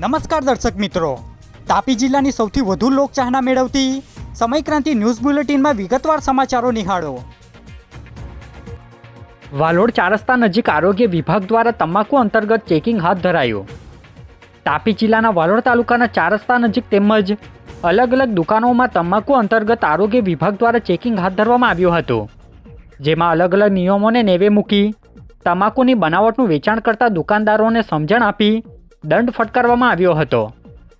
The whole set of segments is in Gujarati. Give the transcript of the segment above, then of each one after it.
નમસ્કાર દર્શક મિત્રો. તાપી જિલ્લાની સૌથી વધુ લોકચાહના મેળવતી સમયક્રાંતિ ન્યૂઝ બુલેટિનમાં વિગતવાર સમાચારો નિહાળો. વાલોડ ચારસ્તા નજીક આરોગ્ય વિભાગ દ્વારા તમાકુ અંતર્ગત ચેકિંગ હાથ ધરાયું. તાપી જિલ્લાના વાલોડ તાલુકાના ચારસ્તા નજીક તેમજ અલગ અલગ દુકાનોમાં તમાકુ અંતર્ગત આરોગ્ય વિભાગ દ્વારા ચેકિંગ હાથ ધરવામાં આવ્યું હતું. જેમાં અલગ અલગ નિયમોને નેવે મૂકી, તમાકુની બનાવટનું વેચાણ કરતા દુકાનદારોને સમજણ આપી દંડ ફટકારવામાં આવ્યો હતો,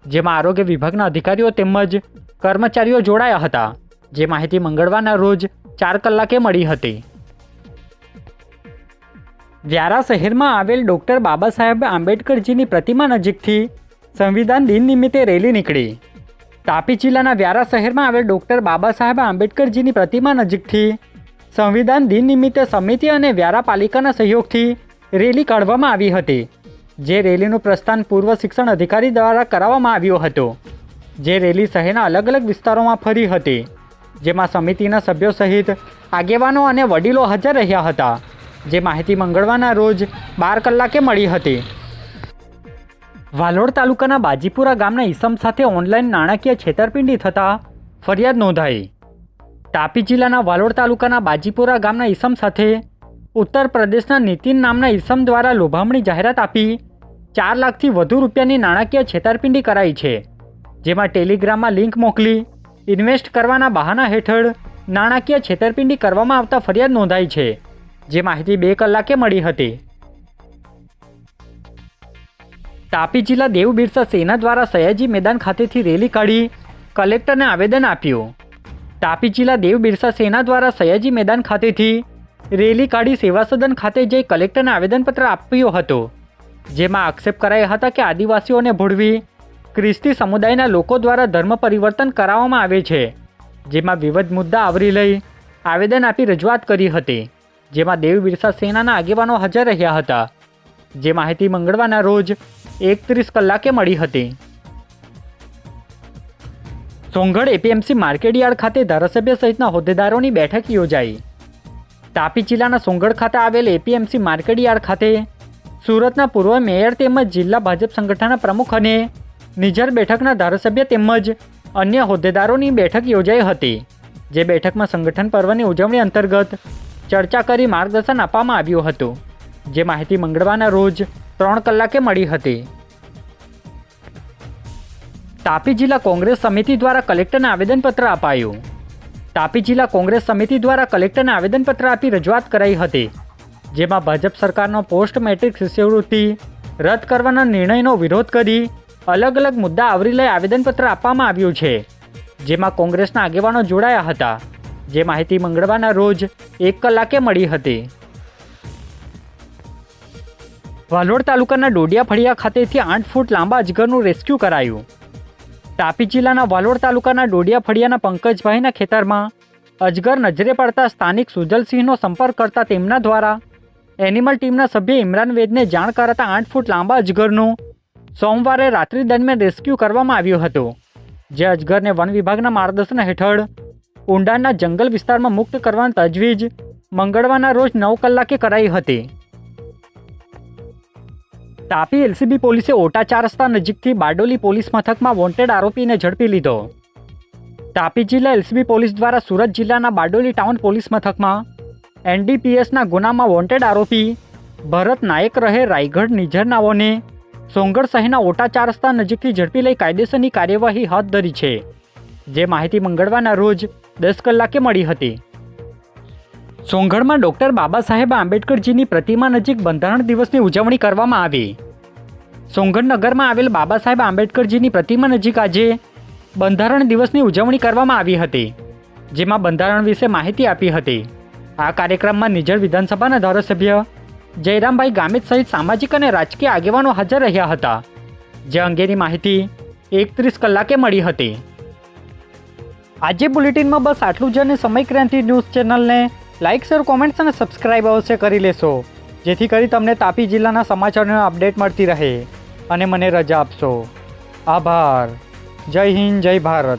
જેમાં આરોગ્ય વિભાગના અધિકારીઓ તેમજ કર્મચારીઓ જોડાયા હતા, જે માહિતી મંગળવારના રોજ ચાર કલાકે મળી હતી. વ્યારા શહેરમાં આવેલ ડૉક્ટર બાબા સાહેબ આંબેડકરજીની પ્રતિમા નજીકથી સંવિધાન દિન નિમિત્તે રેલી નીકળી. તાપી જિલ્લાના વ્યારા શહેરમાં આવેલ ડૉક્ટર બાબા સાહેબ આંબેડકરજીની પ્રતિમા નજીકથી સંવિધાન દિન નિમિત્તે સમિતિ અને વ્યારા પાલિકાના સહયોગથી રેલી કાઢવામાં આવી હતી. જે રેલીનું પ્રસ્થાન પૂર્વ શિક્ષણ અધિકારી દ્વારા કરાવવામાં આવ્યું હતું. જે રેલી શહેરના અલગ અલગ વિસ્તારોમાં ફરી હતી, જેમાં સમિતિના સભ્યો સહિત આગેવાનો અને વડીલો હાજર રહ્યા હતા, જે માહિતી મંગળવારના રોજ બાર કલાકે મળી હતી. વાલોડ તાલુકાના બાજીપુરા ગામના ઈસમ સાથે ઓનલાઈન નાણાકીય છેતરપિંડી થતાં ફરિયાદ નોંધાઈ. તાપી જિલ્લાના વાલોડ તાલુકાના બાજીપુરા ગામના ઈસમ સાથે ઉત્તર પ્રદેશના નીતિન નામના ઈસમ દ્વારા લોભામણી જાહેરાત આપી ચાર લાખથી વધુ રૂપિયાની નાણાકીય છેતરપિંડી કરાઈ છે, જેમાં ટેલિગ્રામમાં લિંક મોકલી, ઇન્વેસ્ટ કરવાના બહાના હેઠળ નાણાકીય છેતરપિંડી કરવામાં આવતા ફરિયાદ નોંધાઈ છે, જે માહિતી બે કલાકે મળી હતી. તાપી જિલ્લા દેવ બિરસા સેના દ્વારા સયાજી મેદાન ખાતેથી રેલી કાઢી કલેક્ટરને આવેદન આપ્યું. તાપી જિલ્લા દેવ બિરસા સેના દ્વારા સયાજી મેદાન ખાતેથી રેલી કાઢી સેવા સદન ખાતે જઈ કલેક્ટરને આવેદનપત્ર આપ્યું હતું. જેમાં આક્ષેપ કરાયા હતા કે આદિવાસીઓને ભોળવી ખ્રિસ્તી સમુદાયના લોકો દ્વારા ધર્મ પરિવર્તન કરાવવામાં આવે છે, જેમાં વિવિધ મુદ્દા આવરી લઈ આવેદન આપી રજૂઆત કરી હતી, જેમાં દેવ બિરસા સેનાના આગેવાનો હાજર રહ્યા હતા, જે માહિતી મંગળવારના રોજ એકત્રીસ કલાકે મળી હતી. સોંગઢ એપીએમસી માર્કેટયાર્ડ ખાતે ધારાસભ્ય સહિતના હોદ્દેદારોની બેઠક યોજાઈ. તાપી જિલ્લાના સોંગઢ ખાતે આવેલ એપીએમસી માર્કેટયાર્ડ ખાતે સુરતના પૂર્વ મેયર તેમજ જિલ્લા ભાજપ સંગઠનના પ્રમુખ અને નિઝર બેઠકના ધારાસભ્ય તેમજ અન્ય હોદ્દેદારોની બેઠક યોજાઈ હતી, જે બેઠકમાં સંગઠન પર્વની ઉજવણી અંતર્ગત ચર્ચા કરી માર્ગદર્શન આપવામાં આવ્યું હતું, જે માહિતી મંગળવારના રોજ ત્રણ કલાકે મળી હતી. તાપી જિલ્લા કોંગ્રેસ સમિતિ દ્વારા કલેક્ટરને આવેદનપત્ર અપાયું. તાપી જિલ્લા કોંગ્રેસ સમિતિ દ્વારા કલેક્ટરને આવેદનપત્ર આપી રજૂઆત કરાઈ હતી. જેમાં ભાજપ સરકારનો પોસ્ટ મેટ્રિક શિષ્યવૃત્તિ રદ કરવાના નિર્ણયનો વિરોધ કરી અલગ અલગ મુદ્દા આવરી લઈ આવેદનપત્ર આપવામાં આવ્યું છે. જેમાં કોંગ્રેસના આગેવાનો જોડાયા હતા. જે માહિતી મંગળવારના રોજ એક કલાકે મળી હતી. વાલોડ તાલુકાના ડોડિયા ફળિયા ખાતેથી આઠ ફૂટ લાંબા અજગરનું રેસ્ક્યુ કરાયું. તાપી જિલ્લાના વાલોડ તાલુકાના ડોડિયા ફળિયાના પંકજભાઈના ખેતરમાં અજગર નજરે પડતા સ્થાનિક સુજલસિંહનો સંપર્ક કરતા તેમના દ્વારા એનિમલ ટીમના સભ્ય ઇમરાન વેદને જાણ કરાતા આઠ ફૂટ લાંબા અજગરનું સોમવારે રાત્રિ દરમિયાન રેસ્ક્યુ કરવામાં આવ્યું હતું, જે અજગરને વન વિભાગના માર્ગદર્શન હેઠળ ઊંડાણના જંગલ વિસ્તારમાં મુક્ત કરવાની તજવીજ મંગળવારના રોજ નવ કલાકે કરાઈ હતી. તાપી એલસીબી પોલીસે ઓટા ચાર રસ્તા નજીકથી બારડોલી પોલીસ મથકમાં વોન્ટેડ આરોપીને ઝડપી લીધો. તાપી જિલ્લા એલસીબી પોલીસ દ્વારા સુરત જિલ્લાના બારડોલી ટાઉન પોલીસ મથકમાં એનડીપીએસના ગુનામાં વોન્ટેડ આરોપી ભરત નાયક રહે રાયગઢ નિઝરનાઓને. સોંગઢ શહેરના ઓટા ચાર રસ્તા નજીકથી ઝડપી લઈ કાયદેસરની કાર્યવાહી હાથ ધરી છે. જે માહિતી મંગળવારના રોજ દસ કલાકે મળી હતી. સોંગઢમાં ડૉક્ટર બાબા સાહેબ આંબેડકરજીની પ્રતિમા નજીક બંધારણ દિવસની ઉજવણી કરવામાં આવી. સોંગઢ નગરમાં આવેલ બાબા સાહેબ આંબેડકરજીની પ્રતિમા નજીક આજે બંધારણ દિવસની ઉજવણી કરવામાં આવી હતી, જેમાં બંધારણ વિશે માહિતી આપી હતી. આ કાર્યક્રમમાં નિઝર વિધાનસભાના ધારાસભ્ય જયરામભાઈ ગામિત સહિત સામાજિક અને રાજકીય આગેવાનો હાજર રહ્યા હતા. જે અંગેની માહિતી એકત્રીસ કલાકે મળી હતી. આજે બુલેટિનમાં બસ આટલું જ અને સમય ક્રાંતિ ન્યૂઝ ચેનલને લાઇક શેર, કોમેન્ટ્સ અને સબસ્ક્રાઈબ અવશ્ય કરી લેશો. જેથી કરી તમને તાપી જિલ્લાના સમાચારોને અપડેટ મળતી રહે. અને મને રજા આપશો. આભાર. જય હિન્દ, જય ભારત.